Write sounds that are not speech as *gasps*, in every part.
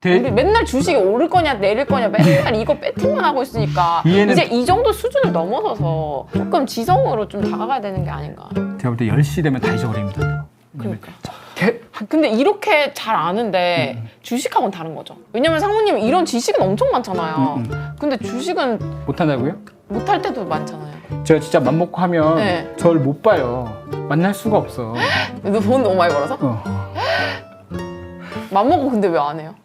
대- 우리 맨날 주식이 오를 거냐 내릴 거냐 맨날 이거 배팅만 하고 있으니까 이해는- 이제 이 정도 수준을 넘어서서 조금 지성으로 좀 다가가야 되는 게 아닌가. 제가 볼 때 10시 되면 다 잊어버립니다. 그러니까. 개, 근데 이렇게 잘 아는데 주식하고는 다른 거죠. 왜냐면 상무님 이런 지식은 엄청 많잖아요. 음, 근데 주식은 못한다고요? 못할 때도 많잖아요. 제가 진짜 맘먹고 하면 네. 저를 못 봐요. 만날 수가 없어. *laughs* 너 돈 너무 많이 벌어서? 어. 맘먹고 근데 왜 안 해요?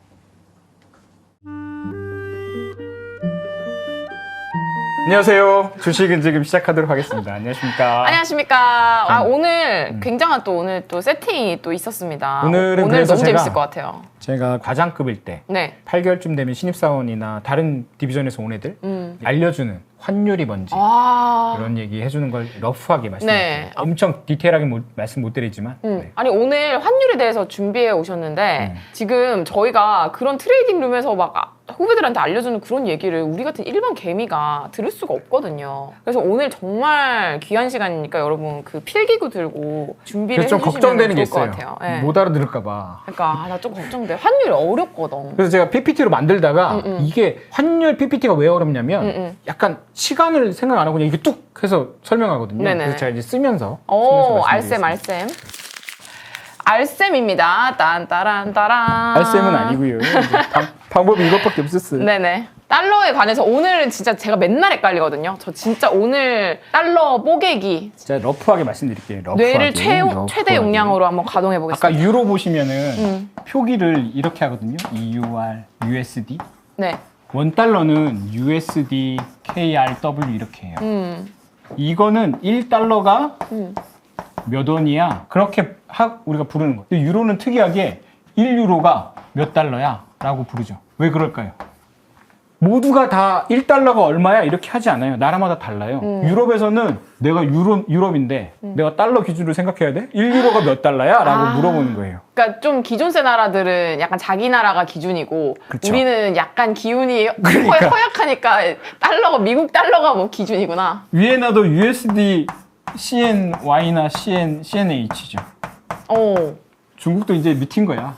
안녕하세요. 주식은 지금 시작하도록 하겠습니다. 안녕하십니까. 안녕하십니까. 아, 오늘 굉장한 또 오늘 또 세팅이 또 있었습니다. 음. 오늘은 오늘 그래서 너무 제가- 재밌을 것 같아요. 제가 과장급일 때 네. 8개월쯤 되면 신입사원이나 다른 디비전에서 온 애들 음. 알려주는 환율이 뭔지 아. 이런 얘기 해주는 걸 러프하게 말씀드릴게요. 네. 엄청 디테일하게 못- 말씀 못 드리지만 음. 네. 아니 오늘 환율에 대해서 준비해 오셨는데 음. 지금 저희가 그런 트레이딩 룸에서 막 아- 후배들한테 알려주는 그런 얘기를 우리 같은 일반 개미가 들을 수가 없거든요. 그래서 오늘 정말 귀한 시간이니까 여러분 그 필기구 들고 준비를 좀 걱정되는 게 있어요. 것 같아요. 네. 못 알아들을까봐. 그러니까 아, 나 좀 걱정돼. 환율이 어렵거든. 그래서 제가 PPT로 만들다가 음, 음. 이게 환율 PPT가 왜 어렵냐면 음, 음. 약간 시간을 생각 안 하고 그냥 이렇게 뚝 해서 설명하거든요. 네네. 그래서 제가 이제 쓰면서 오, 쓰면서 알쌤. 알쌤. 알쌤입니다. 딴따란 따란. 알쌤은 아니고요. 이제 방, 방법이 이것밖에 없었어요. 네네. 달러에 관해서 오늘은 진짜 제가 맨날 헷갈리거든요. 저 진짜 오늘 달러 뽀개기 진짜 러프하게 말씀드릴게요. 러프하게. 뇌를 최, 러프하게. 최대 용량으로 한번 가동해 보겠습니다. 아까 유로 보시면은 음. 표기를 이렇게 하거든요. EUR, USD. 네. 원 달러는 USD, KRW 이렇게 해요. 음. 이거는 1 달러가 음. 몇 원이야? 그렇게 하, 우리가 부르는 거예요. 근데 유로는 특이하게 1유로가 몇 달러야? 라고 부르죠. 왜 그럴까요? 모두가 다 1달러가 얼마야? 이렇게 하지 않아요. 나라마다 달라요. 음. 유럽에서는 내가 유럽, 유럽인데 내가 달러 기준으로 생각해야 돼? 1유로가 몇 달러야? 라고 아. 물어보는 거예요. 그러니까 좀 기존세 나라들은 약간 자기 나라가 기준이고 그쵸. 우리는 약간 기운이 그러니까. 허, 허약하니까 달러가 미국 달러가 뭐 기준이구나. 위에나도 USD, CNY나 CN, CNH죠. 어. 중국도 이제 미친 거야.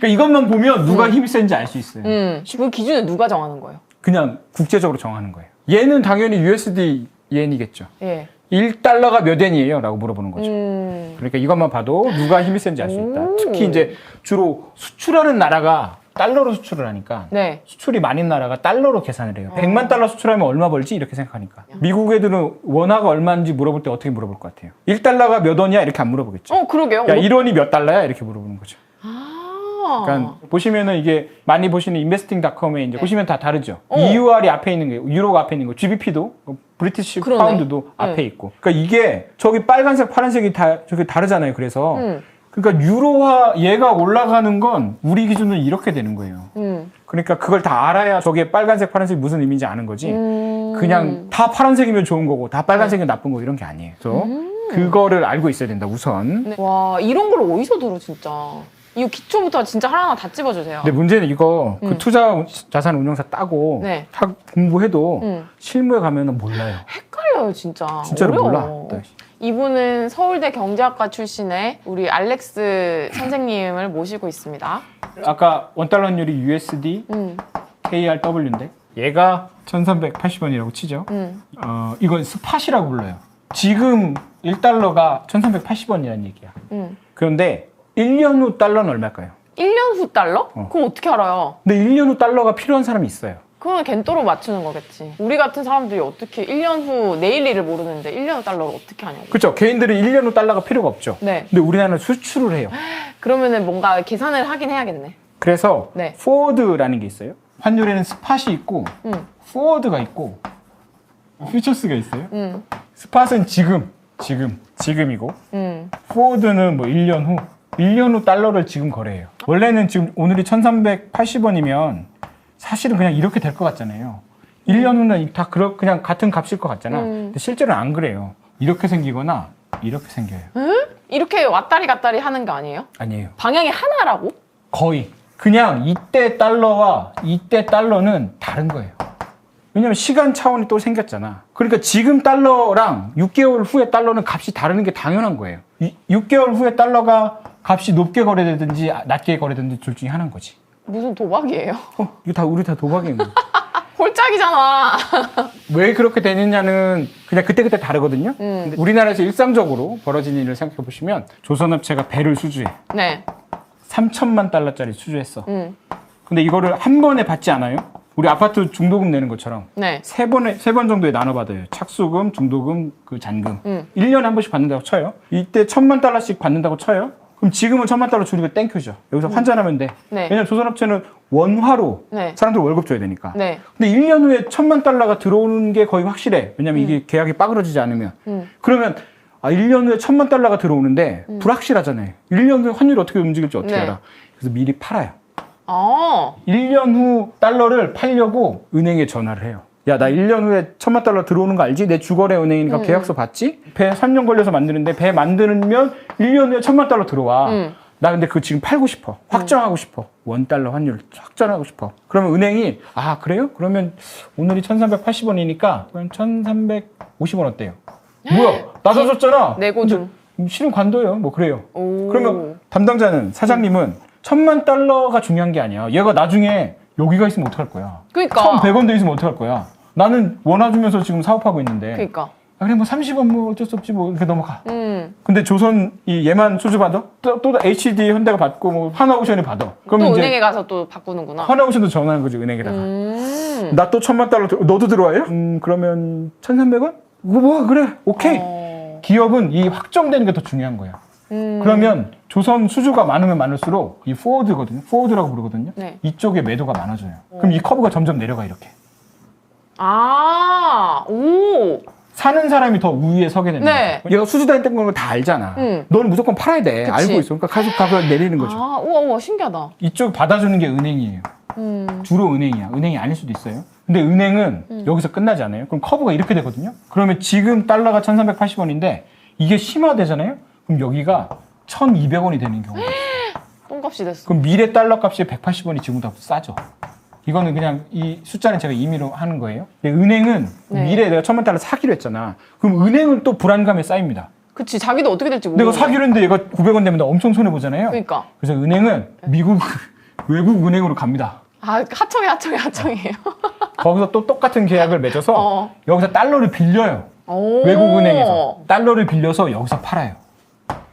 그러니까 이것만 보면 누가 힘이 센지 알 수 있어요. 음. 그 기준은 누가 정하는 거예요? 그냥 국제적으로 정하는 거예요. 얘는 당연히 USD 옌이겠죠. 예. 1달러가 몇 엔이에요? 라고 물어보는 거죠. 음. 그러니까 이것만 봐도 누가 힘이 센지 알 수 있다. 오. 특히 이제 주로 수출하는 나라가 달러로 수출을 하니까 네. 수출이 많은 나라가 달러로 계산을 해요. 100만 달러 수출하면 얼마 벌지? 이렇게 생각하니까. 미국 애들은 원화가 얼마인지 물어볼 때 어떻게 물어볼 것 같아요? 1달러가 몇 원이야? 이렇게 안 물어보겠죠. 어, 그러게요. 야, 1원이 몇 달러야? 이렇게 물어보는 거죠. 아. 그러니까 보시면은 이게 많이 보시는 인베스팅닷컴에 이제 보시면 다 다르죠. 어. EUR이 앞에 있는 게 유로가 앞에 있는 거, GBP도 브리티시. 파운드도 네. 앞에 있고. 그러니까 이게 저기 빨간색, 파란색이 다 저기 다르잖아요. 그래서 음. 그러니까 유로화 얘가 올라가는 건 우리 기준은 이렇게 되는 거예요. 음. 그러니까 그걸 다 알아야 저게 빨간색, 파란색이 무슨 의미인지 아는 거지. 음. 그냥 다 파란색이면 좋은 거고 다 빨간색이면 나쁜 거 이런 게 아니에요. 그래서 그거를 알고 있어야 된다. 우선. 네. 와, 이런 걸 어디서 들어, 진짜. 이거 기초부터 진짜 하나하나 다 찝어주세요. 근데 문제는 이거 그 음. 투자 자산 운용사 따고 네. 다 공부해도 음. 실무에 가면은 몰라요. 헷갈려요, 진짜. 진짜로 어려워. 몰라. 네. 이분은 서울대 경제학과 출신의 우리 알렉스 선생님을 모시고 있습니다. 아까 원달러율이 USD, 음, KRW인데 얘가 1380원이라고 치죠. 음. 어, 이건 스팟이라고 불러요. 지금 1달러가 1380원이라는 얘기야. 음. 그런데 1년 후 달러는 얼마일까요? 1년 후 달러? 어. 그럼 어떻게 알아요? 근데 1년 후 달러가 필요한 사람이 있어요. 그건 겐또로 맞추는 거겠지. 우리 같은 사람들이 어떻게 1년 후 내일 일을 모르는데 1년 후 달러를 어떻게 하냐고. 그렇죠. 개인들은 1년 후 달러가 필요가 없죠. 네. 근데 우리나라는 수출을 해요. *gasps* 그러면은 뭔가 계산을 하긴 해야겠네. 그래서 네. 포워드라는 게 있어요. 환율에는 스팟이 있고 음, 포워드가 있고 퓨처스가 있어요. 음, 스팟은 지금, 지금, 지금이고 음. 포워드는 뭐 1년 후, 1년 후 달러를 지금 거래해요. 원래는 지금 오늘이 1380원이면 사실은 그냥 이렇게 될 것 같잖아요. 1년 후는 다 그러, 그냥 같은 값일 것 같잖아. 음. 근데 실제로는 안 그래요. 이렇게 생기거나 이렇게 생겨요. 이렇게 왔다리 갔다리 하는 게 아니에요? 아니에요. 방향이 하나라고? 거의. 그냥 이때 달러와 이때 달러는 다른 거예요. 왜냐면 시간 차원이 또 생겼잖아. 그러니까 지금 달러랑 6개월 후의 달러는 값이 다르는 게 당연한 거예요. 이- 6개월 후에 달러가 값이 높게 거래되든지 낮게 거래되든지 둘 중에 하나인 거지. 무슨 도박이에요? 어, 이거 다 우리 다 도박이에요. *laughs* 홀짝이잖아. 왜 그렇게 되느냐는 그냥 그때그때 다르거든요. 음. 근데 우리나라에서 일상적으로 벌어진 일을 생각해 보시면 조선업체가 배를 수주해. 네. 3천만 달러짜리 수주했어. 음. 근데 이거를 한 번에 받지 않아요? 우리 아파트 중도금 내는 것처럼 네. 세 번에 세 번 정도에 나눠 받아요. 착수금, 중도금, 그 잔금. 음. 1년에 한 번씩 받는다고 쳐요. 이때 천만 달러씩 받는다고 쳐요. 그럼 지금은 천만 달러 줄이고 땡큐죠. 여기서 환전하면 돼. 음. 네. 왜냐면 조선업체는 원화로 네. 사람들 월급 줘야 되니까. 네. 근데 1년 후에 천만 달러가 들어오는 게 거의 확실해. 왜냐면 이게 계약이 빠그러지지 않으면. 음. 그러면 아, 1년 후에 천만 달러가 들어오는데 불확실하잖아요. 1년 후에 환율이 어떻게 움직일지 어떻게 네. 알아. 그래서 미리 팔아요. 아. 1년 후 달러를 팔려고 은행에 전화를 해요. 야, 나 1년 후에 천만 달러 들어오는 거 알지? 내 주거래 은행이니까 음. 계약서 봤지? 배 3년 걸려서 만드는데 배 만들면 1년 후에 천만 달러 들어와. 음. 나 근데 그거 지금 팔고 싶어. 확정하고 싶어. 원 달러 환율 확정하고 싶어. 그러면 은행이 아, 그래요? 그러면 오늘이 1380원이니까 그럼 1350원 어때요? 뭐야? 낮아졌잖아. 내고 좀. 실은 관둬요. 뭐 그래요. 오. 그러면 담당자는 사장님은 천만 달러가 중요한 게 아니야. 얘가 나중에 여기가 있으면 어떡할 거야? 그러니까. 1,100원 돼 있으면 어떡할 거야? 나는 원화 주면서 지금 사업하고 있는데. 그러니까. 아, 그래 뭐 30원 뭐 어쩔 수 없지 뭐 이렇게 넘어가. 음. 근데 조선 이 얘만 수주 받아? 또, 또 HD 현대가 받고 뭐 하나오션이 받아. 또 그러면 이제 은행에 가서 또 바꾸는구나. 하나오션도 전화하는 거지 은행에다가. 음. 나 또 천만 달러 들- 너도 들어와요? 음 그러면 1,300원? 뭐, 뭐 그래 오케이. 어. 기업은 이 확정되는 게 더 중요한 거야. 음. 그러면 조선 수주가 많으면 많을수록 이 포워드거든요. 포워드라고 부르거든요. 네. 이쪽에 매도가 많아져요. 그럼 이 커브가 점점 내려가 이렇게. 아. 오. 사는 사람이 더 우위에 서게 되는 네. 얘가 수주 다녔던 걸다 알잖아. 음. 너는 무조건 팔아야 돼. 그치. 알고 있어. 그러니까 가서 가서 내리는 거죠. 아, 우와, 우와, 신기하다. 이쪽 받아주는 게 은행이에요. 음. 주로 은행이야. 은행이 아닐 수도 있어요. 근데 은행은 여기서 끝나지 않아요. 그럼 커브가 이렇게 되거든요. 그러면 지금 달러가 1,380원인데 이게 심화되잖아요. 그럼 여기가 1,200원이 되는 경우가 있어요. *gasps* 똥값이 됐어. 그럼 미래 달러 값이 180원이 지금보다 싸죠. 이거는 그냥 이 숫자는 제가 임의로 하는 거예요. 근데 은행은 네. 미래에 내가 천만 달러 사기로 했잖아. 그럼 은행은 또 불안감에 쌓입니다. 그치, 자기도 어떻게 될지 모르 내가 사기로 했는데 얘가 900원 되면 나 엄청 손해 보잖아요. 그러니까. 그래서 은행은 미국 *laughs* 외국 은행으로 갑니다. 아, 하청이, 하청이, 하청이에요. *laughs* 거기서 또 똑같은 계약을 맺어서 어. 여기서 달러를 빌려요. 오. 외국 은행에서 달러를 빌려서 여기서 팔아요.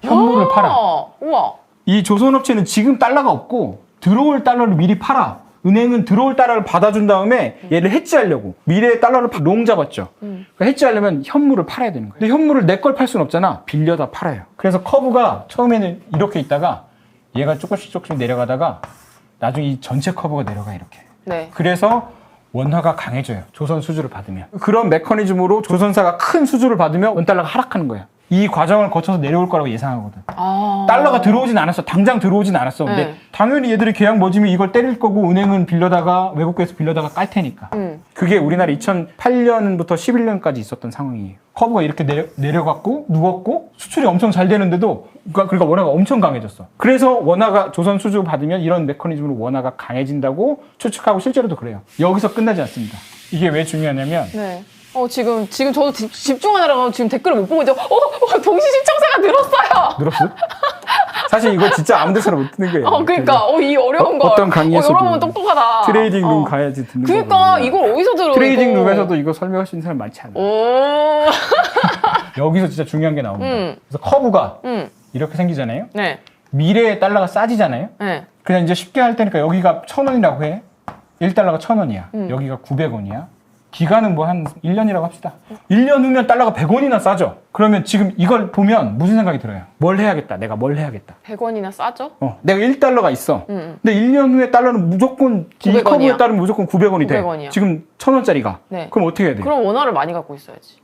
현물을 아, 팔아. 우와. 이 조선업체는 지금 달러가 없고 들어올 달러를 미리 팔아. 은행은 들어올 달러를 받아준 다음에 얘를 해지하려고 미래의 달러를 파- 롱 잡았죠. 음. 그러니까 해지하려면 현물을 팔아야 되는 거예요. 근데 현물을 내 걸 팔 수는 없잖아. 빌려다 팔아요. 그래서 커브가 처음에는 이렇게 있다가 얘가 조금씩 조금씩 내려가다가 나중에 이 전체 커브가 내려가 이렇게. 네. 그래서 원화가 강해져요. 조선 수주를 받으면. 그런 메커니즘으로 조선사가 큰 수주를 받으면 원달러가 하락하는 거야. 이 과정을 거쳐서 내려올 거라고 예상하거든. 아. 달러가 들어오진 않았어. 당장 들어오진 않았어. 근데 네. 당연히 얘들이 계약 맺으면 이걸 때릴 거고 은행은 빌려다가 외국에서 빌려다가 깔 테니까. 음. 그게 우리나라 2008년부터 11년까지 있었던 상황이에요. 커브가 이렇게 내려, 내려갔고 누웠고 수출이 엄청 잘 되는데도 그러니까, 그러니까 원화가 엄청 강해졌어. 그래서 원화가 조선 수주 받으면 이런 메커니즘으로 원화가 강해진다고 추측하고 실제로도 그래요. 여기서 끝나지 않습니다. 이게 왜 중요하냐면 네. 어, 지금, 지금 저도 집- 집중하느라고 지금 댓글을 못 보고 있죠. 어, 어 동시 시청자가 늘었어요. 늘었어요? 사실 이거 진짜 아무 데서나 못 듣는 거예요. 어, 그러니까. 어, 이 어려운 어, 걸. 어떤 강의에서도 어, 여러분 똑똑하다. 트레이딩 룸 어. 가야지 듣는 그러니까, 거거든요. 이걸 어디서 들어? 트레이딩. 룸에서도 이거 설명할 수 있는 사람 많지 않아요. 오. *laughs* 여기서 진짜 중요한 게 나옵니다. 음. 그래서 커브가 음. 이렇게 생기잖아요. 네. 미래의 달러가 싸지잖아요. 네. 그냥 이제 쉽게 할 테니까 여기가 천 원이라고 해. 1달러가 천 원이야. 음. 여기가 900원이야. 기간은 뭐 한 1년이라고 합시다. 1년 후면 달러가 100원이나 싸죠. 그러면 지금 이걸 보면 무슨 생각이 들어요? 뭘 해야겠다. 내가 뭘 해야겠다. 100원이나 싸죠? 어, 내가 1달러가 있어. 음, 음. 근데 1년 후에 달러는 무조건 이900 커브에. 따르면 무조건 900원이 돼. 900원 이야. 지금 천 원짜리가. 네. 그럼 어떻게 해야 돼? 그럼 원화를 많이 갖고 있어야지.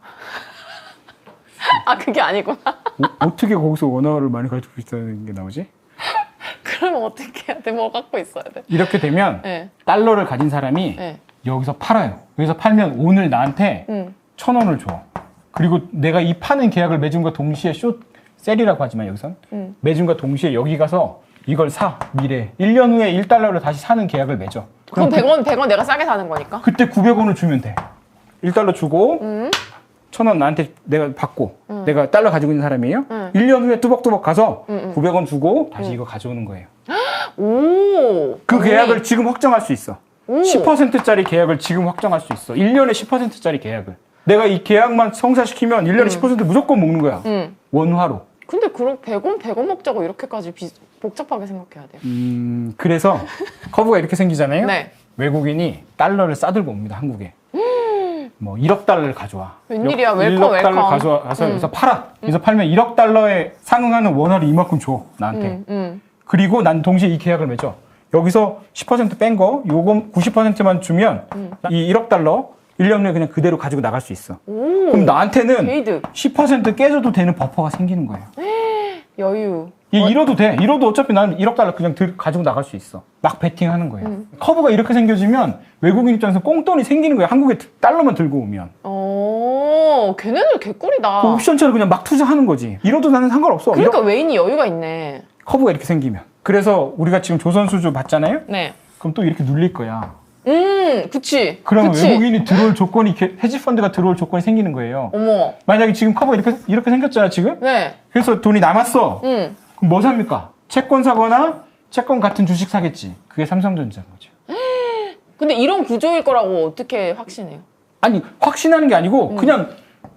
*laughs* 아, 그게 아니구나. 어, 떻게 거기서 원화를 많이 가지고 있다는 게 나오지? 어떻게 해야 돼? 뭐 갖고 있어야 돼? 이렇게 되면 네. 달러를 가진 사람이 네. 여기서 팔아요. 여기서 팔면 오늘 나한테 음. 천 원을 줘. 그리고 내가 이 파는 계약을 맺음과 동시에 숏 셀이라고 하지만 여기선 음. 맺음과 동시에 여기 가서 이걸 사 미래 1년 후에 1달러를 다시 사는 계약을 맺어. 그럼 그- 100원, 100원 내가 싸게 사는 거니까? 그때 900원을 주면 돼. 1달러 주고 음. 천 원 나한테 내가 받고 내가 달러 가지고 있는 사람이에요. 음. 1년 후에 뚜벅뚜벅 가서 음, 음. 900원 주고 다시 이거 가져오는 거예요. 오. 그. 계약을 지금 확정할 수 있어. 오. 10%짜리 계약을 지금 확정할 수 있어. 1년에 10%짜리 계약을. 내가 이 계약만 성사시키면 1년에 10% 무조건 먹는 거야. 응. 원화로. 근데 그럼 100원 100원 먹자고 이렇게까지 비, 복잡하게 생각해야 돼요. 음, 그래서 *laughs* 커브가 이렇게 생기잖아요. 네. 외국인이 달러를 싸들고 옵니다, 한국에. 뭐 1억 달러를 가져와. 웬일이야, 1억 웰컴, 달러 웰컴. 가져와서 음. 여기서 팔아. 여기서 팔면 1억 달러에 상응하는 원화를 이만큼 줘 나한테. 응, 응. 그리고 난 동시에 이 계약을 맺어. 여기서 10%뺀 거, 요거 90%만 주면 음. 이 1억 달러 1년 내에 그냥 그대로 가지고 나갈 수 있어. 오. 그럼 나한테는 게이드 10% 깨져도 되는 버퍼가 생기는 거예요. *gasps* 여유. 얘 잃어도 돼. 잃어도 어차피 나는 1억 달러 그냥 들, 가지고 나갈 수 있어. 막 베팅하는 거예요. 음. 커브가 이렇게 생겨지면 외국인 입장에서 꽁돈이 생기는 거예요. 한국에 달러만 들고 오면. 오, 걔네들 개꿀이다. 그 옵션처럼 그냥 막 투자하는 거지. 잃어도 나는 상관없어. 그러니까 이렇- 외인이 여유가 있네. 커브가 이렇게 생기면. 그래서 우리가 지금 조선수주 받잖아요? 네. 그럼 또 이렇게 눌릴 거야. 음, 그치. 그러면 그치. 외국인이 들어올 조건이 헤지 펀드가 들어올 조건이 생기는 거예요. 어머. 만약에 지금 커버 이렇게 이렇게 생겼잖아 지금. 네. 그래서 돈이 남았어. 음. 그럼 뭐 삽니까? 채권 사거나 채권 같은 주식 사겠지. 그게 삼성전자인 거죠. *gasps* 근데 이런 구조일 거라고 어떻게 확신해요? 아니 확신하는 게 아니고 음. 그냥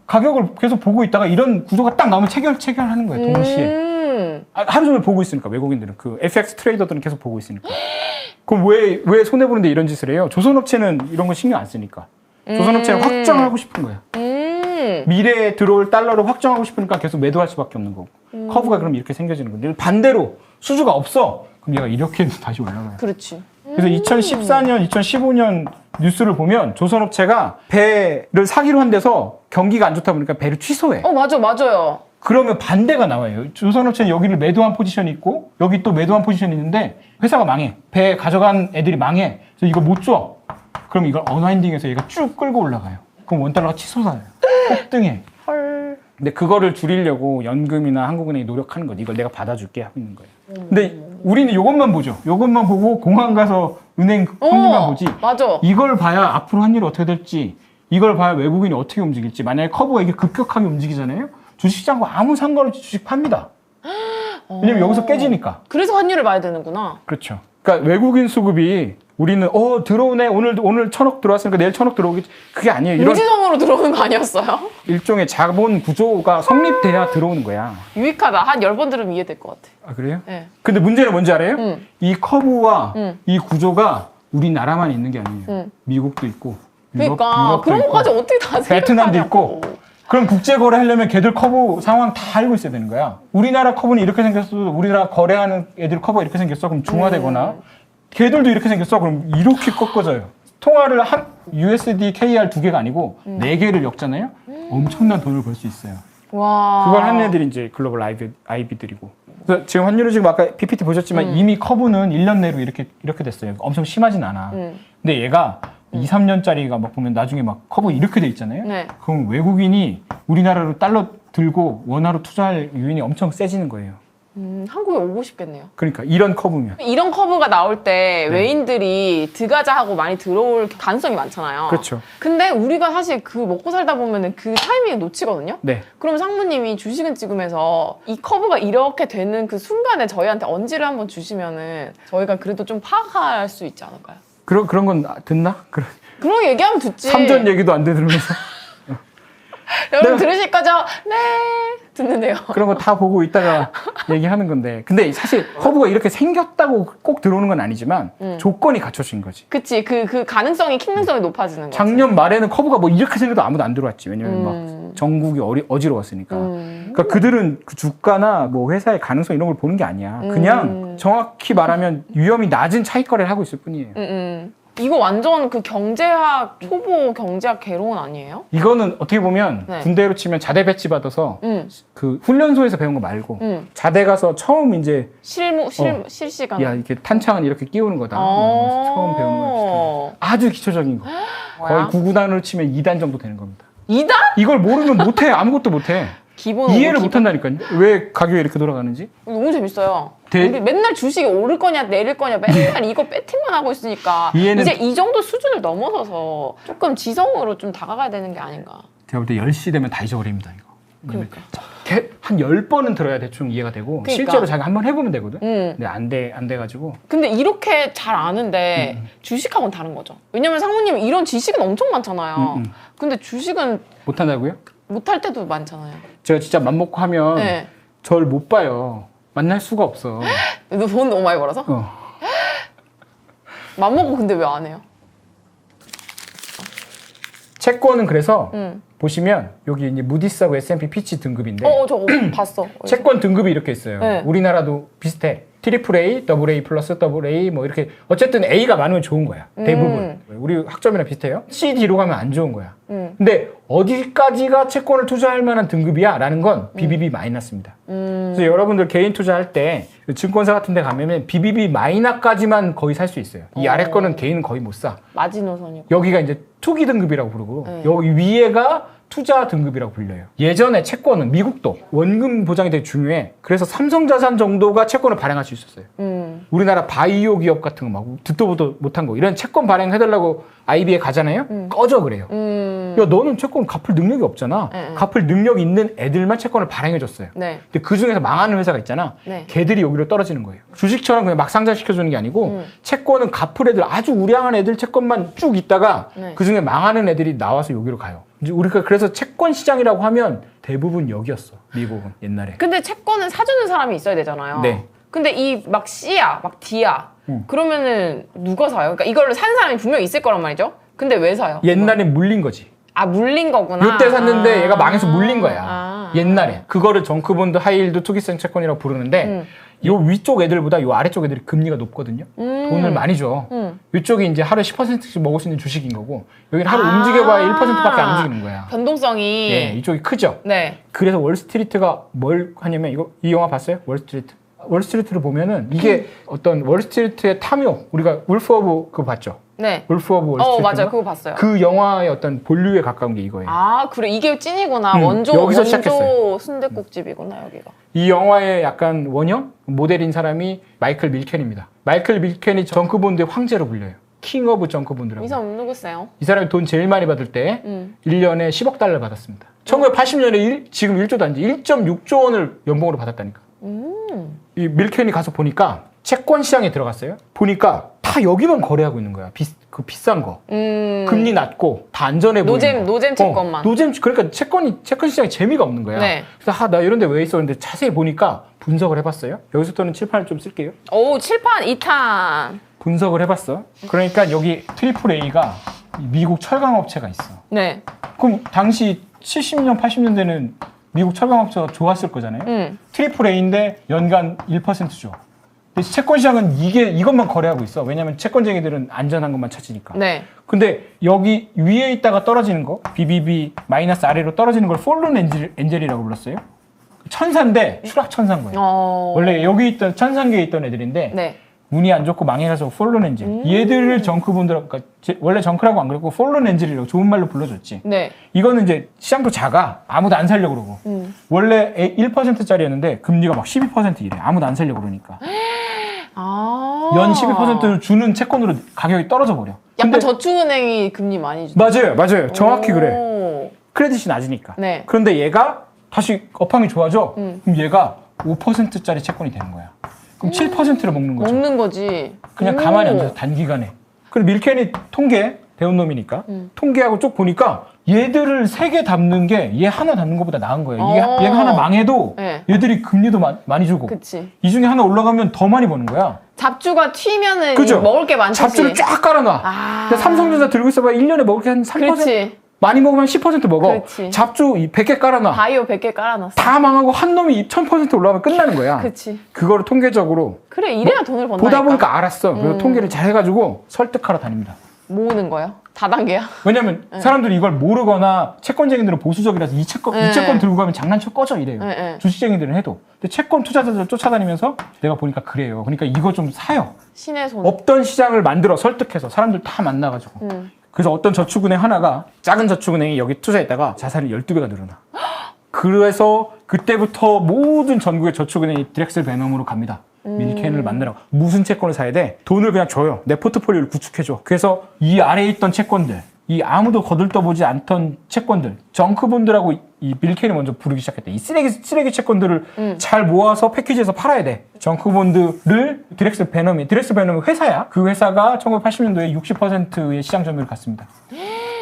가격을 계속 보고 있다가 이런 구조가 딱 나오면 체결 체결하는 거예요 동시에. 음. 아, 하루 종일 보고 있으니까 외국인들은 그 FX 트레이더들은 계속 보고 있으니까. 그럼 왜 왜 손해 보는데 이런 짓을 해요? 조선업체는 이런 거 신경 안 쓰니까. 조선업체는 음. 확정하고 싶은 거야. 음. 미래에 들어올 달러를 확정하고 싶으니까 계속 매도할 수밖에 없는 거고. 음. 커브가 그럼 이렇게 생겨지는 건데 반대로 수주가 없어. 그럼 얘가 이렇게 *laughs* 다시 올라가요. 그렇지. 그래서 2014년 2015년 뉴스를 보면 조선업체가 배를 사기로 한 데서 경기가 안 좋다 보니까 배를 취소해. 어, 맞아, 맞아요. 그러면 반대가 나와요. 조선업체는 여기를 매도한 포지션이 있고 여기 또 매도한 포지션이 있는데 회사가 망해. 배 가져간 애들이 망해. 그래서 이거 못 줘. 그럼 이걸 언와인딩해서 얘가 쭉 끌고 올라가요 그럼 원달러가 치솟아요 폭등해 헐. 근데 그거를 줄이려고 연금이나 한국은행이 노력하는 거지. 이걸 내가 받아줄게 하고 있는 거예요. 근데 우리는 이것만 보죠. 이것만 보고 공항 가서 은행 환율만 보지. 맞아. 이걸 봐야 앞으로 환율이 어떻게 될지, 이걸 봐야 외국인이 어떻게 움직일지. 만약에 커브가 이게 급격하게 움직이잖아요. 주식시장과 아무 상관없이 주식 팝니다. 왜냐면 여기서 깨지니까. 그래서 환율을 봐야 되는구나. 그렇죠. 그러니까 외국인 수급이 우리는 어 들어오네 오늘 오늘 천억 들어왔으니까 내일 천억 들어오겠지. 그게 아니에요. 이런 무지성으로 들어오는 거 아니었어요? 일종의 자본 구조가 성립돼야 들어오는 거야. 유익하다. 한 열 번 들으면 이해될 것 같아. 아 그래요? 네. 근데 문제는 뭔지 알아요? 음. 이 커브와 음. 이 구조가 우리나라만 있는 게 아니에요. 음. 미국도 있고, 유럽, 그러니까 유럽도 그런 있고, 것까지 어떻게 다 베트남도 생각하냐고. 있고. 그럼 국제 거래하려면 걔들 커브 상황 다 알고 있어야 되는 거야. 우리나라 커브는 이렇게 생겼어. 우리나라 거래하는 애들 커브가 이렇게 생겼어. 그럼 중화되거나 음. 걔들도 이렇게 생겼어. 그럼 이렇게 꺾어져요. 통화를 한 USD, KR 두 개가 아니고 음. 네 개를 엮잖아요. 엄청난 돈을 벌 수 있어요. 와. 그걸 하는 애들이 이제 글로벌 아이비, 아이비들이고. 그래서 지금 환율은 지금 아까 PPT 보셨지만 음. 이미 커브는 1년 내로 이렇게 이렇게 됐어요. 엄청 심하진 않아. 음. 근데 얘가 2, 3년짜리가 막 보면 나중에 막 커브 이렇게 돼 있잖아요. 네. 그럼 외국인이 우리나라로 달러 들고 원화로 투자할 유인이 엄청 세지는 거예요. 음, 한국에 오고 싶겠네요. 그러니까 이런 커브면. 이런 커브가 나올 때 네. 외인들이 드가자 하고 많이 들어올 가능성이 많잖아요. 그렇죠. 근데 우리가 사실 그 먹고 살다 보면은 그 타이밍을 놓치거든요. 네. 그럼 상무님이 주식은 찍으면서 이 커브가 이렇게 되는 그 순간에 저희한테 언지를 한번 주시면은 저희가 그래도 좀 파악할 수 있지 않을까요? 그런 그런 건 듣나? 그런 그런 얘기하면 듣지. 삼전 얘기도 안 들으면서 *laughs* 여러분 내가- 들으실 거죠? 네. 듣는데요. *laughs* 그런 거 다 보고 있다가 얘기하는 건데. 근데 사실 커브가 이렇게 생겼다고 꼭 들어오는 건 아니지만 음. 조건이 갖춰진 거지. 그치. 그, 그 가능성이, 킹능성이 높아지는 거지. 작년 말에는 커브가 뭐 이렇게 생겨도 아무도 안 들어왔지. 왜냐면 음. 막 전국이 어리, 어지러웠으니까. 음. 그러니까 그들은 그 주가나 뭐 회사의 가능성 이런 걸 보는 게 아니야. 그냥 음. 정확히 말하면 위험이 낮은 차익 거래를 하고 있을 뿐이에요. 이거 완전 그 경제학, 초보 경제학 개론 아니에요? 이거는 어떻게 보면 네. 군대로 치면 자대 배치 받아서 음, 그 훈련소에서 배운 거 말고 음. 자대 가서 처음 이제 실무, 실, 어. 실시간. 야 이렇게 탄창은 이렇게 끼우는 거다. 어. 뭐 처음 거예요. 비슷해요. 아주 기초적인 거. *gasps* 거의 뭐야? 9구단으로 치면 2단 정도 되는 겁니다. 이단 이걸 모르면 못해. 아무것도 못해. 기본 이해를 못 한다니까요. 왜 가격이 이렇게 돌아가는지. 너무 재밌어요. 대- 우리 맨날 주식이 오를 거냐 내릴 거냐 맨날 이거 배팅만 하고 있으니까 이해는- 이제 이 정도 수준을 넘어서서 조금 지성으로 좀 다가가야 되는 게 아닌가. 제가 볼 때 10시 되면 다 잊어버립니다, 이거. 그러니까. 개- 한 10번은 들어야 대충 이해가 되고 그러니까. 실제로 자기가 한번 해보면 되거든. 음. 근데 안 돼, 안 돼 가지고. 근데 이렇게 잘 아는데 음. 주식하고는 다른 거죠. 왜냐면 상무님 이런 지식은 엄청 많잖아요. 음, 음. 근데 주식은 못 한다고요? 못할 때도 많잖아요. 제가 진짜 맘먹고 하면 네. 절못 봐요. 만날 수가 없어. 너 돈 너무 많이 벌어서? 어. 맘먹고 근데 왜 안 해요? 채권은 그래서 응. 보시면 여기 이제 무디스하고 S&P 피치 등급인데 어, 저거 봤어. 채권 등급이 이렇게 있어요. 네. 우리나라도 비슷해. 트리플 A, 더블 A 플러스 더블 A 뭐 이렇게 어쨌든 A가 많으면 좋은 거야. 대부분. 우리 학점이랑 비슷해요. C, D로 가면 안 좋은 거야. 음. 근데 어디까지가 채권을 투자할 만한 등급이야? 라는 건 BBB 마이너스입니다. 음. 그래서 여러분들 개인 투자할 때 증권사 같은 데 가면은 BBB 마이너까지만 거의 살 수 있어요. 이 어. 아래 거는 개인은 거의 못 사. 마지노선이고. 여기가 이제 투기 등급이라고 부르고 네. 여기 위에가 투자 등급이라고 불려요. 예전에 채권은 미국도 원금 보장이 되게 중요해. 그래서 삼성자산 정도가 채권을 발행할 수 있었어요. 음. 우리나라 바이오 기업 같은 거 막 듣도 보도 못한 거 이런 채권 발행해달라고 아이비에 가잖아요. 꺼져 그래요. 음. 야 너는 채권 갚을 능력이 없잖아. 네, 네. 갚을 능력 있는 애들만 채권을 발행해줬어요. 네. 근데 그 중에서 망하는 회사가 있잖아. 네. 걔들이 여기로 떨어지는 거예요. 주식처럼 그냥 막 상장시켜주는 게 아니고 음. 채권은 갚을 애들 아주 우량한 애들 채권만 쭉 있다가 네. 그 중에 망하는 애들이 나와서 여기로 가요. 우리가 그래서 채권 시장이라고 하면 대부분 여기였어. 미국은 옛날에. 근데 채권은 사주는 사람이 있어야 되잖아요. 네. 근데 이 막 C야, 막 D야. 음. 그러면은 누가 사요? 그러니까 이걸 산 사람이 분명 있을 거란 말이죠. 근데 왜 사요? 옛날에 물린 거지. 아 물린 거구나. 이때 샀는데 아. 얘가 망해서 물린 거야. 아. 옛날에. 그거를 정크본드 하이힐드 투기성 채권이라고 부르는데 음. 요 위쪽 애들보다 요 아래쪽 애들이 금리가 높거든요. 음. 돈을 많이 줘. 음. 이쪽이 이제 하루에 10%씩 먹을 수 있는 주식인 거고 여기는 하루 아. 움직여봐야 1%밖에 안 움직이는 거야. 변동성이. 예, 이쪽이 크죠. 네. 그래서 월스트리트가 뭘 하냐면 이거 이 영화 봤어요? 월스트리트. 월스트리트를 보면은 이게 어떤 월스트리트의 탐욕 우리가 울프 오브 그거 봤죠? 네. 울프 오브 월스트리트. 어 맞아요. 그거 봤어요. 그 영화의 어떤 본류에 가까운 게 이거예요. 아 그래 이게 찐이구나. 음, 원조 여기서 원조 시작했어요. 순대국집이구나 여기가. 이 영화의 약간 원형 모델인 사람이 마이클 밀켄입니다. 마이클 밀켄이 정크본드의 황제로 불려요. 킹 오브 정크본드라고. 이 사람 누구세요? 이 사람이 돈 제일 많이 받을 때 음. 1년에 10억 달러 받았습니다. 1980년에 일, 지금 1조도 아니지 1.6조 원을 연봉으로 받았다니까. 음. 이 밀켄이 가서 보니까 채권 시장에 들어갔어요. 보니까 다 여기만 거래하고 있는 거야. 비, 그 비싼 거. 음. 금리 낮고 다 안전해 보이는 노잼- 거. 노잼 채권만. 어, 노잼 그러니까 채권이 채권 시장에 재미가 없는 거야. 네. 그래서 아, 나 이런 데 왜 있어? 근데 자세히 보니까 분석을 해 봤어요. 여기서부터는 칠판을 좀 쓸게요. 오 칠판 2탄. 분석을 해 봤어. 그러니까 여기 트리플 A가 미국 철강 업체가 있어. 네. 그럼 당시 70년 80년대는 미국 철강 업체가 좋았을 거잖아요. 음. 트리플 A인데 연간 1% 줘. 근데 채권 시장은 이게 이것만 거래하고 있어. 왜냐면 채권쟁이들은 안전한 것만 찾으니까. 네. 근데 여기 위에 있다가 떨어지는 거, BBB 마이너스 아래로 떨어지는 걸 폴론 엔젤, 엔젤이라고 불렀어요. 천사인데 추락 천사인 거예요. 어. 원래 여기 있던 천상계에 있던 애들인데 네. 운이 안 좋고 망해가지고 폴론 엔젤. 음. 얘들을 정크분들, 그러니까 제- 원래 정크라고 안 그랬고 폴론 엔젤이라고 좋은 말로 불러줬지. 네. 이거는 이제 시장도 작아. 아무도 안 살려고 그러고. 음. 원래 1%짜리였는데 금리가 막 12% 이래. 아무도 안 살려고 그러니까. 아. 연 12%를 주는 채권으로 가격이 떨어져 버려. 약간 근데 저축은행이 금리 많이 주죠. 맞아요, 맞아요. 정확히 그래. 오. 크레딧이 낮으니까. 네. 그런데 얘가 다시 업황이 좋아져. 음. 그럼 얘가 5%짜리 채권이 되는 거야. 그럼 7%를 먹는 거죠. 먹는 거지. 그냥 오. 가만히 앉아서 단기간에. 그리고 밀켄이 통계 배운 놈이니까 음. 통계하고 쭉 보니까 얘들을 세 개 담는 게 얘 하나 담는 것보다 나은 거예요. 어. 얘가 하나 망해도 네. 얘들이 금리도 마- 많이 주고 그치. 이 중에 하나 올라가면 더 많이 버는 거야. 잡주가 튀면은 그죠? 먹을 게 많지. 잡수를 쫙 깔아놔. 아. 삼성전자 들고 있어봐 1년에 먹을 게 한 3%? 그렇지. 많이 먹으면 10% 먹어. 그렇지. 잡주 100개 깔아놔. 바이오 100개 깔아놨어. 다 망하고 한 놈이 1000% 올라가면 끝나는 거야. 그치. 그거를 통계적으로 그래 이래야 돈을 번다니까. 보다 보니까 알았어. 그래서 음. 통계를 잘 해가지고 설득하러 다닙니다. 모으는 거예요? 다단계야? 왜냐면 사람들이 이걸 모르거나 채권쟁이들은 보수적이라서 이 채권, 네. 이 채권 들고 가면 장난쳐 꺼져 이래요. 네, 네. 주식쟁이들은 해도. 근데 채권 투자자들 쫓아다니면서 내가 보니까 그래요. 그러니까 이거 좀 사요. 신의 손. 없던 시장을 만들어 설득해서 사람들 다 만나가지고. 음. 그래서 어떤 저축은행 하나가 작은 저축은행이 여기 투자했다가 자산이 12배가 늘어나. 그래서 그때부터 모든 전국의 저축은행이 디렉셀 베넘으로 갑니다. 음. 밀켄을 만나러 무슨 채권을 사야 돼? 돈을 그냥 줘요. 내 포트폴리오를 구축해줘. 그래서 이 아래에 있던 채권들 이 아무도 거들떠보지 않던 채권들, 정크본드라고 이 밀켄이 먼저 부르기 시작했대. 이 쓰레기 쓰레기 채권들을 음. 잘 모아서 패키지에서 팔아야 돼. 정크본드를 디렉스 베넘이 디렉스 베넘이 회사야. 그 회사가 1980년도에 60%의 시장 점유율을 갖습니다.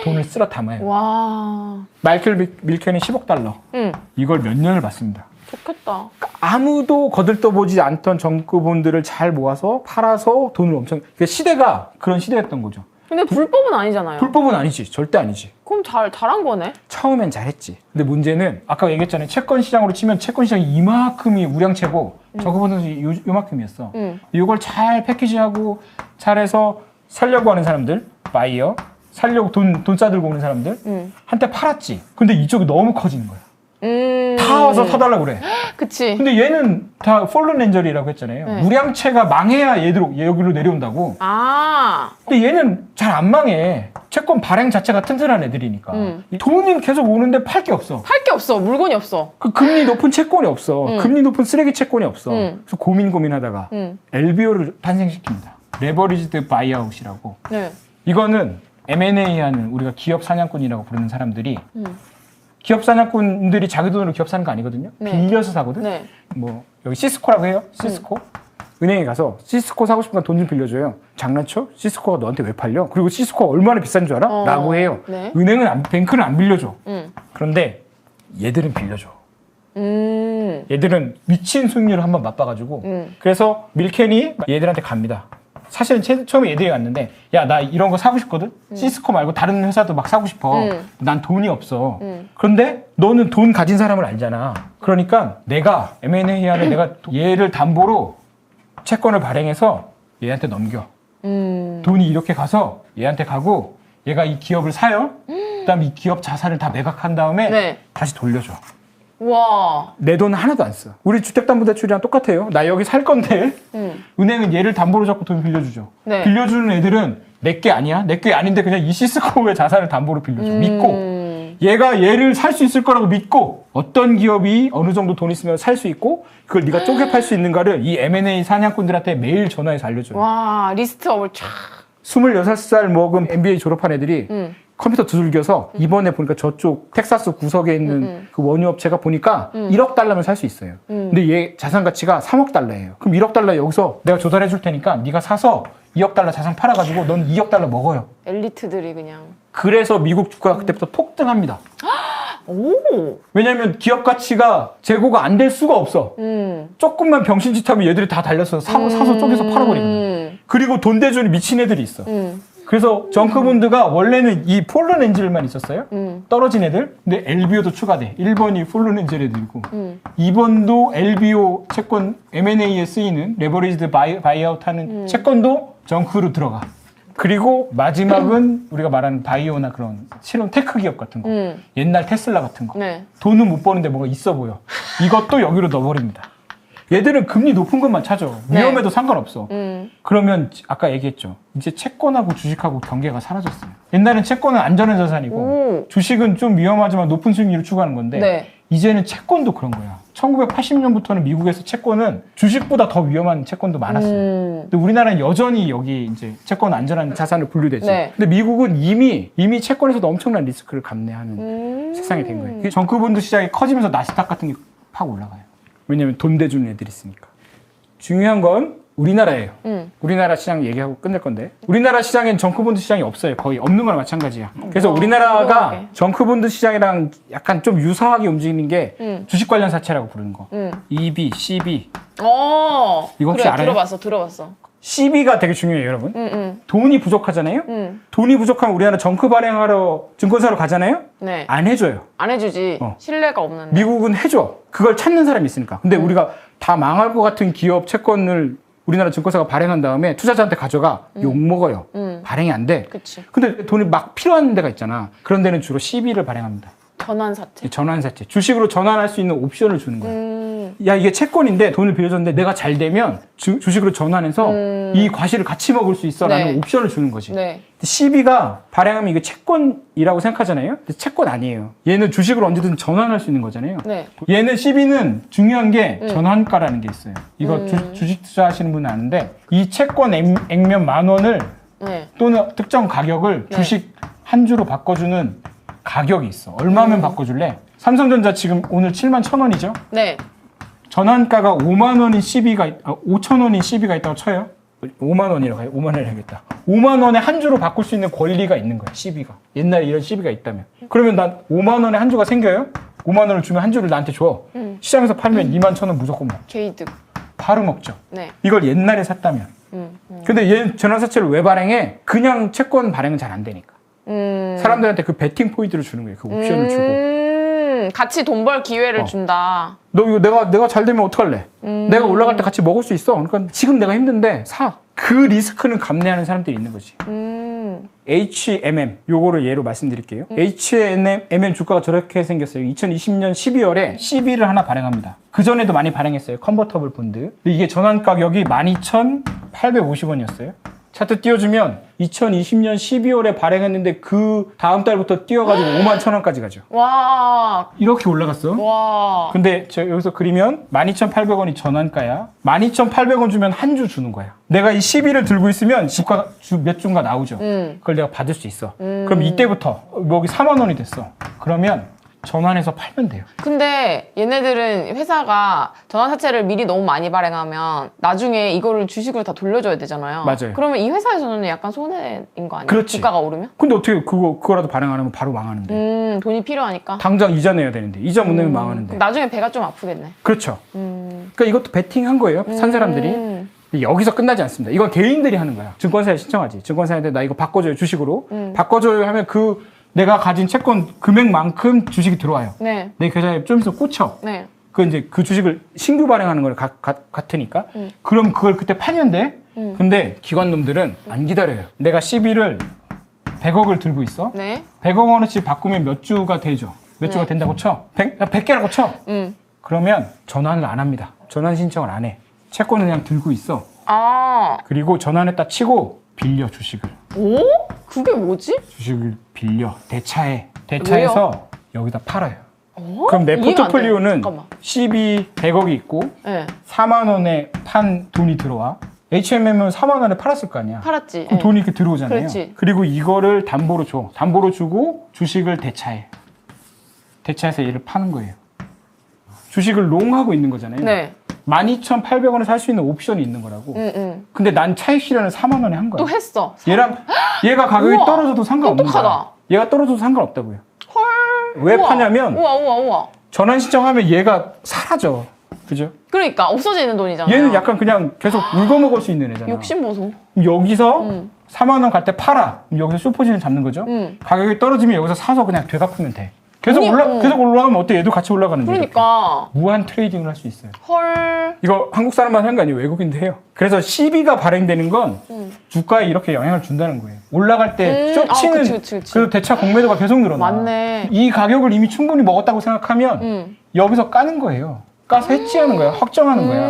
돈을 쓸어 담아요. 와. 마이클 밀- 밀켄이 10억 달러. 응. 이걸 몇 년을 받습니다. 좋겠다. 아무도 거들떠보지 않던 정크본드를 잘 모아서 팔아서 돈을 엄청 그 시대가 그런 시대였던 거죠. 근데 불법은 아니잖아요. 불법은 아니지. 절대 아니지. 그럼 잘 잘한 거네. 처음엔 잘했지. 근데 문제는 아까 얘기했잖아요. 채권 시장으로 치면 채권 시장이 이만큼이 우량채고 정크본드는 요, 요만큼이었어. 응. 이걸 잘 패키지하고 잘해서 살려고 하는 사람들, 바이어, 살려고 돈, 돈 싸들고 오는 사람들, 응. 한때 팔았지. 근데 이쪽이 너무 커지는 거야. 음. 다 와서 사달라고 그래. *gasps* 그치. 근데 얘는 다 폴른 엔젤이라고 했잖아요. 네. 무량채가 망해야 얘들 여기로 내려온다고. 아. 근데 얘는 잘 안 망해. 채권 발행 자체가 튼튼한 애들이니까. 음. 이 돈이 계속 오는데 팔 게 없어. 할게 없어. 물건이 없어. 그 금리 높은 채권이 없어. 음. 금리 높은 쓰레기 채권이 없어. 음. 그래서 고민 고민하다가 응. LBO를 탄생시킵니다. 레버리지드 바이아웃이라고. 네. 이거는 M&A 하는 우리가 기업 사냥꾼이라고 부르는 사람들이 응. 기업 사냥꾼들이 자기 돈으로 기업 사는 거 아니거든요. 네. 빌려서 사거든. 네. 뭐 여기 시스코라고 해요. 시스코. 은행에 가서 시스코 사고 싶으면 돈 좀 빌려줘요. 장난쳐? 시스코가 너한테 왜 팔려? 그리고 시스코가 얼마나 비싼 줄 알아? 어, 라고 해요. 네. 은행은 안, 뱅크는 안 빌려줘. 응. 그런데 얘들은 빌려줘. 음. 얘들은 미친 수익률을 한번 맛봐가지고 음. 그래서 밀켄이 얘들한테 갑니다. 사실은 처- 처음에 얘들이 갔는데 야 나 이런 거 사고 싶거든. 시스코 말고 다른 회사도 막 사고 싶어. 음. 난 돈이 없어. 음. 그런데 너는 돈 가진 사람을 알잖아. 그러니까 내가 M&A 하는 내가 얘를 담보로 채권을 발행해서 얘한테 넘겨. 음. 돈이 이렇게 가서 얘한테 가고 얘가 이 기업을 사요. 그다음 이 기업 자산을 다 매각한 다음에 네. 다시 돌려줘. 와. 내 돈 하나도 안 써. 우리 주택담보대출이랑 똑같아요. 나 여기 살 건데 응. 은행은 얘를 담보로 잡고 돈 빌려주죠. 네. 빌려주는 애들은 내 게 아니야. 내 게 아닌데 그냥 이 시스코의 *laughs* 자산을 담보로 빌려줘. 믿고 음. 얘가 얘를 살 수 있을 거라고 믿고 어떤 기업이 어느 정도 돈 있으면 살 수 있고 그걸 네가 쪼개 팔 수 있는가를 이 M&A 사냥꾼들한테 매일 전화해서 알려줘요. 와 리스트업을 쫙. 26살 먹은 MBA 졸업한 애들이 응. 컴퓨터 두들겨서 이번에 보니까 저쪽 텍사스 구석에 있는 음. 그 원유 업체가 보니까 음. 1억 달러면 살 수 있어요. 음. 근데 얘 자산 가치가 3억 달러예요. 그럼 1억 달러 여기서 내가 조달해 줄 테니까 네가 사서 2억 달러 자산 팔아 가지고 넌 2억 달러 먹어요. 엘리트들이 그냥. 그래서 미국 주가가 그때부터 폭등합니다. *gasps* 오. 왜냐하면 기업 가치가 재고가 안 될 수가 없어. 음. 조금만 병신짓 하면 얘들이 다 달려서 사, 사서 쪼개서 팔아버리거든. 음. 그리고 돈 대준이 미친 애들이 있어. 음. 그래서 정크본드가 원래는 이 폴른 엔젤만 있었어요. 음. 떨어진 애들. 근데 LBO도 추가돼. 1번이 폴른 엔젤 애들이고 음. 2번도 LBO 채권 M&A에 쓰이는 레버리지드 바이, 바이아웃 하는 음. 채권도 정크로 들어가. 그리고 마지막은 *clears throat* 우리가 말하는 바이오나 그런 실험 테크 기업 같은 거. 음. 옛날 테슬라 같은 거. 네. 돈은 못 버는데 뭐가 있어 보여. 이것도 여기로 넣어버립니다. 얘들은 금리 높은 것만 찾아. 네. 위험해도 상관없어. 음. 그러면 아까 얘기했죠. 이제 채권하고 주식하고 경계가 사라졌어요. 옛날엔 채권은 안전한 자산이고 오. 주식은 좀 위험하지만 높은 수익률을 추구하는 건데 네. 이제는 채권도 그런 거야. 1980년부터는 미국에서 채권은 주식보다 더 위험한 채권도 많았어요. 음. 근데 우리나라는 여전히 여기 이제 채권 안전한 자산을 분류되지. 네. 근데 미국은 이미 이미 채권에서도 엄청난 리스크를 감내하는 음. 세상이 된 거예요. 정크본드 시장이 커지면서 나스닥 같은 게 팍 올라가요. 왜냐면 돈 대주는 애들이 있으니까. 중요한 건 우리나라예요. 음. 우리나라 시장 얘기하고 끝낼 건데 우리나라 시장엔 정크본드 시장이 없어요. 거의 없는 거나 마찬가지야. 그래서 어, 우리나라가 궁금하게. 정크본드 시장이랑 약간 좀 유사하게 움직이는 게 음. 주식 관련 사채라고 부르는 거. 음. EB, CB. 어. 이거 혹시 그래, 알아요? 들어봤어. 들어봤어. CB가 되게 중요해요, 여러분. 음. 음. 돈이 부족하잖아요. 음. 돈이 부족하면 우리나라 정크 발행하러 증권사로 가잖아요. 네. 안 해줘요. 안 해주지. 어. 신뢰가 없는데. 미국은 해줘. 그걸 찾는 사람이 있으니까. 근데 음. 우리가 다 망할 것 같은 기업 채권을 우리나라 증권사가 발행한 다음에 투자자한테 가져가 욕 먹어요. 음. 발행이 안 돼. 그치. 근데 돈이 막 필요한 데가 있잖아. 그런 데는 주로 CB를 발행합니다. 전환 사채. 이 전환 사채. 주식으로 전환할 수 있는 옵션을 주는 거야. 음. 야 이게 채권인데 돈을 빌려줬는데 내가 잘 되면 주, 식으로 전환해서 음. 이 과실을 같이 먹을 수 있어라는 네. 옵션을 주는 거지. 네. CB가 발행하면 이게 채권이라고 생각하잖아요. 근데 채권 아니에요. 얘는 주식으로 언제든 전환할 수 있는 거잖아요. 네. 얘는 CB는 중요한 게 음. 전환가라는 게 있어요. 이거 음. 주, 식 투자하시는 분은 아는데 이 채권 액, 액면 만 원을 네. 또는 특정 가격을 네. 주식 한 주로 바꿔주는 가격이 있어. 얼마면 바꿔줄래? 삼성전자 지금 오늘 7만 1천 원이죠? 네. 전환가가 5만 원인 CB가, 아, 5천 원인 CB가 있다고 쳐요? 5만 원이라고 해요. 5만 원 해야겠다. 5만 원에 한 주로 바꿀 수 있는 권리가 있는 거야, CB가. 옛날에 이런 CB가 있다면. 그러면 난 5만 원에 한 주가 생겨요? 5만 원을 주면 한 주를 나한테 줘. 음. 시장에서 팔면 2만 천 원 무조건 먹. 게이득. 바로 먹죠. 네. 이걸 옛날에 샀다면. 음. 음. 근데 얘 전환사채를 왜 발행해? 그냥 채권 발행은 잘 안 되니까. 음. 사람들한테 그 베팅 포인트를 주는 거예요. 그 옵션을 주고. 음. 같이 돈 벌 기회를 어. 준다. 너 이거 내가 내가 잘 되면 어떡할래? 음. 내가 올라갈 때 같이 먹을 수 있어. 그러니까 지금 내가 힘든데 사. 그 리스크는 감내하는 사람들이 있는 거지. 음. HMM 요거를 예로 말씀드릴게요. HMM 주가가 저렇게 생겼어요. 2020년 12월에 CB를 하나 발행합니다. 그 전에도 많이 발행했어요. 컨버터블 본드. 이게 전환 가격이 12,850원이었어요. 차트 띄워주면 2020년 12월에 발행했는데 그 다음 달부터 뛰어가지고 5만 천 원까지 가죠. 와. 이렇게 올라갔어. 와. 근데 저 여기서 그리면 12,800원이 전환가야. 12,800원 주면 한 주 주는 거야. 내가 이 12를 들고 있으면 주가 주몇 주인가 나오죠. 음. 그걸 내가 받을 수 있어. 음. 그럼 이때부터 뭐 여기 4만 원이 됐어. 그러면 전환해서 팔면 돼요. 근데 얘네들은 회사가 전환사채를 미리 너무 많이 발행하면 나중에 이거를 주식으로 다 돌려줘야 되잖아요. 맞아요. 그러면 이 회사에서는 약간 손해인 거 아니에요? 그렇지. 주가가 오르면? 근데 어떻게 그거 그거라도 발행 안 하면 바로 망하는데. 음, 돈이 필요하니까. 당장 이자 내야 되는데 이자 못 내면 음, 망하는데. 나중에 배가 좀 아프겠네. 그렇죠. 음. 그러니까 이것도 베팅한 거예요. 산 사람들이. 음. 여기서 끝나지 않습니다. 이건 개인들이 하는 거야. 증권사에 신청하지. 증권사한테 나 이거 바꿔줘요 주식으로. 음. 바꿔줘요 하면 그 내가 가진 채권 금액만큼 주식이 들어와요. 네. 내 계좌에 좀 있으면 꽂혀. 네. 그 이제 그 주식을 신규 발행하는 걸 가- 가- 같으니까. 음. 그럼 그걸 그때 팔면 돼. 음. 근데 기관 놈들은 안 기다려요. 내가 12를 100억을 들고 있어. 네. 100억 원어치 바꾸면 몇 주가 되죠? 몇 주가 네. 된다고 쳐? 100, 100개라고 쳐. 음. 그러면 전환을 안 합니다. 전환 신청을 안 해. 채권을 그냥 들고 있어. 아. 그리고 전환했다 치고 빌려 주식을. 오? 그게 뭐지? 주식을 빌려 대차해. 대차해서 여기다 팔아요. 어? 그럼 내 이해가 안 돼. 포트폴리오는 잠깐만. 12 100억이 있고 네. 4만 원에 판 돈이 들어와. HMM은 4만 원에 팔았을 거 아니야. 팔았지. 그럼 네. 돈이 이렇게 들어오잖아요. 그렇지. 그리고 이거를 담보로 줘. 담보로 주고 주식을 대차해. 대차해서 얘를 파는 거예요. 주식을 롱하고 있는 거잖아요. 네. 12,800원에 살 수 있는 옵션이 있는 거라고. 응, 응. 근데 난 차익 실현을 4만 원에 한 거야. 또 했어. 얘랑 얘가 가격이 우와, 떨어져도 상관없는 똑똑하다. 거야. 얘가 떨어져도 상관없다고요. 헐. 왜 우와. 파냐면 우와, 우와, 우와. 전환 신청하면 얘가 사라져. 그죠? 그러니까 없어지는 돈이잖아요. 얘는 약간 그냥 계속 울고 먹을 수 있는 애잖아. 욕심 보소. 여기서 응. 4만 원 갈 때 팔아. 여기서 슈퍼진을 잡는 거죠. 응. 가격이 떨어지면 여기서 사서 그냥 되갚으면 돼. 계속 아니, 올라 어. 계속 올라가면 어때? 얘도 같이 올라가는 데. 그러니까. 이렇게. 무한 트레이딩을 할 수 있어요. 헐. 이거 한국 사람만 하는 거 아니에요. 외국인도 해요. 그래서 CB가 발행되는 건 응. 주가에 이렇게 영향을 준다는 거예요. 올라갈 때 음, 쇼치는 아, 그치, 그치, 그치. 그 대차 공매도가 계속 늘어나. 맞네. 이 가격을 이미 충분히 먹었다고 생각하면 응. 여기서 까는 거예요. 까서 해치하는 거야. 확정하는 거야.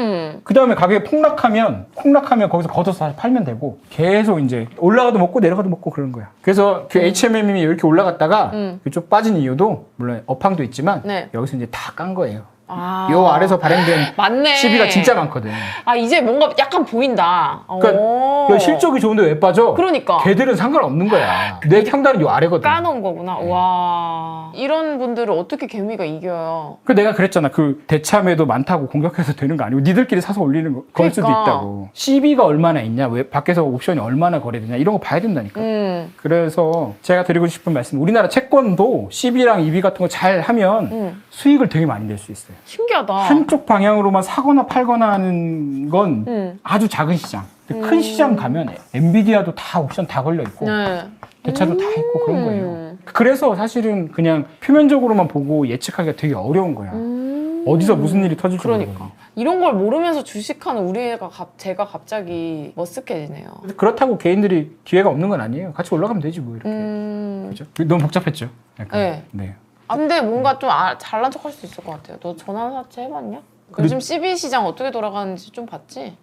음. 그 다음에 가격이 폭락하면 폭락하면 거기서 걷어서 다시 팔면 되고 계속 이제 올라가도 먹고 내려가도 먹고 그러는 거야. 그래서 그 HMM이 이렇게 올라갔다가 음. 이쪽 빠진 이유도 물론 업황도 있지만 네. 여기서 이제 다 깐 거예요. 아. 요 아래서 발행된 맞네. 시비가 진짜 많거든. 아, 이제 뭔가 약간 보인다. 그러니까 오. 야, 실적이 좋은데 왜 빠져? 그러니까. 걔들은 상관없는 거야. 내 평단은 요 아래거든. 까놓은 거구나. 네. 와. 이런 분들을 어떻게 개미가 이겨요? 그 내가 그랬잖아. 그 대참에도 많다고 공격해서 되는 거 아니고 니들끼리 사서 올리는 거, 걸 수도 그러니까. 있다고. CB가 얼마나 있냐, 왜 밖에서 옵션이 얼마나 거래되냐 이런 거 봐야 된다니까. 음. 그래서 제가 드리고 싶은 말씀, 우리나라 채권도 CB랑 EB 같은 거 잘 하면 음. 수익을 되게 많이 낼 수 있어요. 신기하다. 한쪽 방향으로만 사거나 팔거나 하는 건 음. 아주 작은 시장. 근데 큰 음. 시장 가면 엔비디아도 다 옵션 다 걸려 있고 네. 대차도 다 있고 그런 거예요. 음. 그래서 사실은 그냥 표면적으로만 보고 예측하기가 되게 어려운 거야. 음. 어디서 무슨 일이 터질지 그러니까. 모르고. 이런 걸 모르면서 주식하는 우리가 갑, 제가 갑자기 머쓱해지네요. 그렇다고 개인들이 기회가 없는 건 아니에요. 같이 올라가면 되지 뭐 이렇게. 음. 그죠? 너무 복잡했죠. 약간. 네. 네. 아, 근데 뭔가 좀 아, 잘난 척할 수 있을 것 같아요. 너 전환 사채 해봤냐? 근데- 요즘 CB 시장 어떻게 돌아가는지 좀 봤지?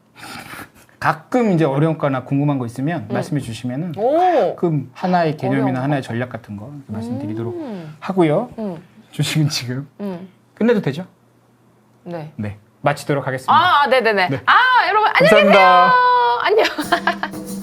가끔 이제 어려운 거나 궁금한 거 있으면 말씀해 주시면은 오! 가끔 하나의 어려운 개념이나 거. 하나의 전략 같은 거 말씀드리도록 음. 하고요. 음. 주식은 지금 음. 끝내도 되죠? 네. 네. 마치도록 하겠습니다. 아, 네네네. 네. 아, 여러분, 안녕히 감사합니다. 계세요. 안녕. *laughs*